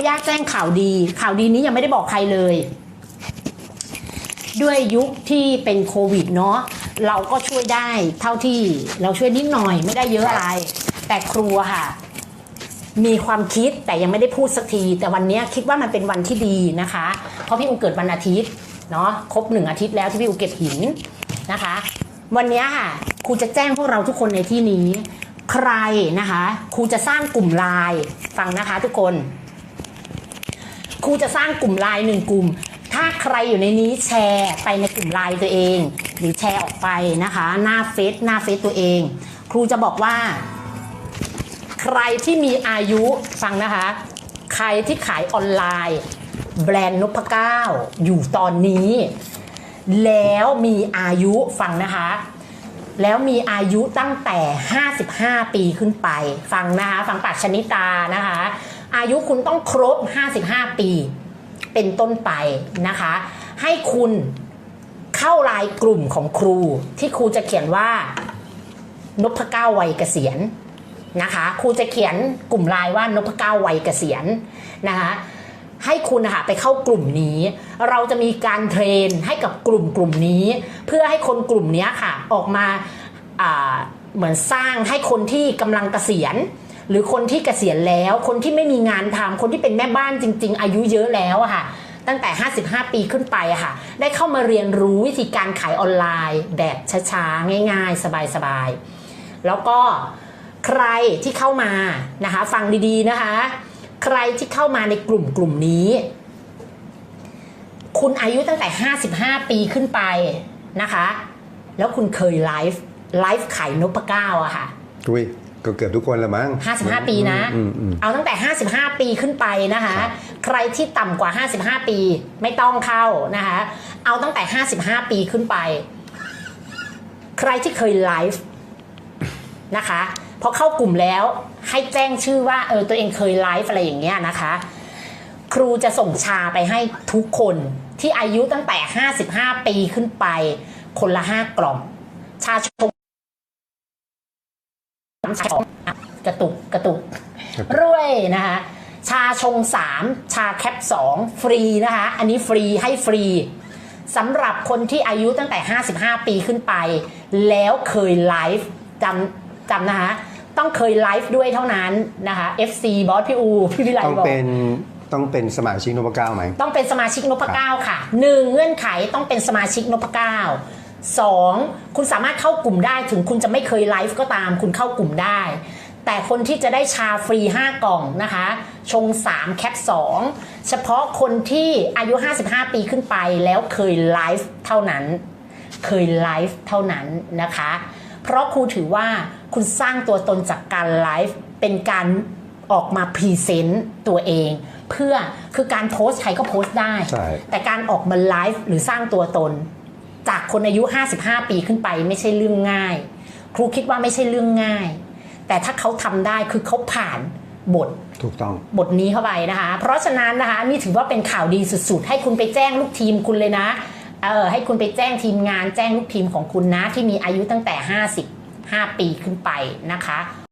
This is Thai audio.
นุญาตแจ้งข่าวดี ข่าวดีนี้ยังไม่ได้บอกใครเลย ด้วยยุคที่เป็นโควิดเนาะเราก็ช่วยได้เท่าที่เราช่วยนิดหน่อยไม่ได้เยอะอะไร แต่ครูอะค่ะ มีความคิดแต่ยังไม่ได้พูดสักที แต่วันนี้คิดว่ามันเป็นวันที่ดีนะคะ เพราะพี่อูเกิดวันอาทิตย์เนาะครบหนึ่งอาทิตย์แล้วที่พี่อูเก็บหินนะคะ วันนี้ค่ะครูจะแจ้งพวกเราทุกคนในที่นี้ ใครนะคะครูจะสร้างกลุ่มไลน์ฟังนะคะทุกคน ครูจะสร้างกลุ่มไลน์หนึ่งกลุ่ม ถ้าใครอยู่ในนี้แชร์ไปในกลุ่มไลน์ตัวเอง หรือแชร์ออกไปนะคะ หน้าเฟซหน้าเฟซตัวเอง ครูจะบอกว่า ใครที่มีอายุฟังนะคะ ใครที่ขายออนไลน์ แบรนด์นพเก้าอยู่ตอนนี้ แล้วมีอายุฟังนะคะแล้วมีอายุตั้งแต่ 55 ปีขึ้นไป ฟังนะคะ ฟังปากชนิตานะคะ อายุคุณต้องครบ 55 ปี เป็นต้นไปนะคะ ให้คุณเข้าไลน์กลุ่มของครู ที่ครูจะเขียนว่านพเก้าวัยเกษียณนะคะครูจะเขียนกลุ่มไลน์ว่านพเก้าวัยเกษียณนะคะให้คุณนะคะไปเข้ากลุ่มนี้ เราจะมีการเทรนให้กับกลุ่มกลุ่มนี้ เพื่อให้คนกลุ่มนี้ค่ะออกมาเหมือนสร้างให้คนที่กำลังเกษียณ หรือคนที่เกษียณแล้ว คนที่ไม่มีงานทำคนที่เป็นแม่บ้านจริง ๆ อายุเยอะแล้วอะค่ะ ตั้งแต่ 55 ปีขึ้นไปอะค่ะ ได้เข้ามาเรียนรู้วิธีการขายออนไลน์ แบบช้าๆ ง่าย ๆ สบายๆ แล้วก็ใครที่เข้ามานะคะ ฟังดีๆนะคะ ใครที่เข้ามาในกลุ่มกลุ่มนี้ คุณอายุตั้งแต่ 55 ปีขึ้นไปนะคะ แล้วคุณเคยไลฟ์ไลฟ์ขายนพเก้าอะค่ะ ก็เกือบทุกคนละมั้ง 55 ปีนะอืมอืมเอาตั้งแต่ 55 ปีขึ้นไปนะคะครับใครที่ต่ำกว่า 55 ปีไม่ต้องเข้านะคะ เอาตั้งแต่ 55 ปีขึ้นไป ใครที่เคยไลฟ์นะคะพอเข้ากลุ่มแล้วให้แจ้งชื่อว่าเออตัวเองเคยไลฟ์อะไรอย่างเงี้ยนะคะ ครูจะส่งชาไปให้ทุกคนที่อายุตั้งแต่ 55 ปีขึ้นไป คนละ 5 กล่อง ชาชง ชาชงอะกระตุกกระตุกรวยนะคะชาชง 3 ชาแคป 2 ฟรีนะคะอันนี้ฟรีให้ฟรีสำหรับคนที่อายุตั้งแต่ 55 ปีขึ้นไป แล้วเคยไลฟ์จำจำนะคะต้องเคยไลฟ์ด้วยเท่านั้นนะคะ FC บอสพี่อู พี่วิไลต้องบอกเป็นต้องเป็นสมาชิกนพเก้าไหม ต้องเป็นสมาชิกนพเก้าค่ะหนึ่งเงื่อนไขต้องเป็นสมาชิกนพเก้า สองคุณสามารถเข้ากลุ่มได้ถึงคุณจะไม่เคยไลฟ์ก็ตาม คุณเข้ากลุ่มได้ แต่คนที่จะได้ชาฟรี 5 กล่องนะคะ ชง 3 แคป 2 เฉพาะคนที่อายุ 55 ปีขึ้นไปแล้วเคยไลฟ์เท่านั้น เคยไลฟ์เท่านั้นนะคะ เพราะครูถือว่าคุณสร้างตัวตนจากการไลฟ์เป็นการออกมาพรีเซนต์ตัวเอง เพื่อคือการโพสต์ใครก็โพสต์ได้ใช่แต่การออกมาไลฟ์หรือสร้างตัวตน จากคนอายุ 55 ปีขึ้นไปไม่ใช่เรื่องง่าย ครูคิดว่าไม่ใช่เรื่องง่าย แต่ถ้าเขาทำได้คือเขาผ่านบทถูกต้องบทนี้เข้าไปนะคะ เพราะฉะนั้นนะคะนี่ถือว่าเป็นข่าวดีสุด ๆ ให้คุณไปแจ้งลูกทีมคุณเลยนะเออให้คุณไปแจ้งทีมงานแจ้งลูกทีมของคุณนะ ที่มีอายุตั้งแต่ 55 ปีขึ้นไปนะคะ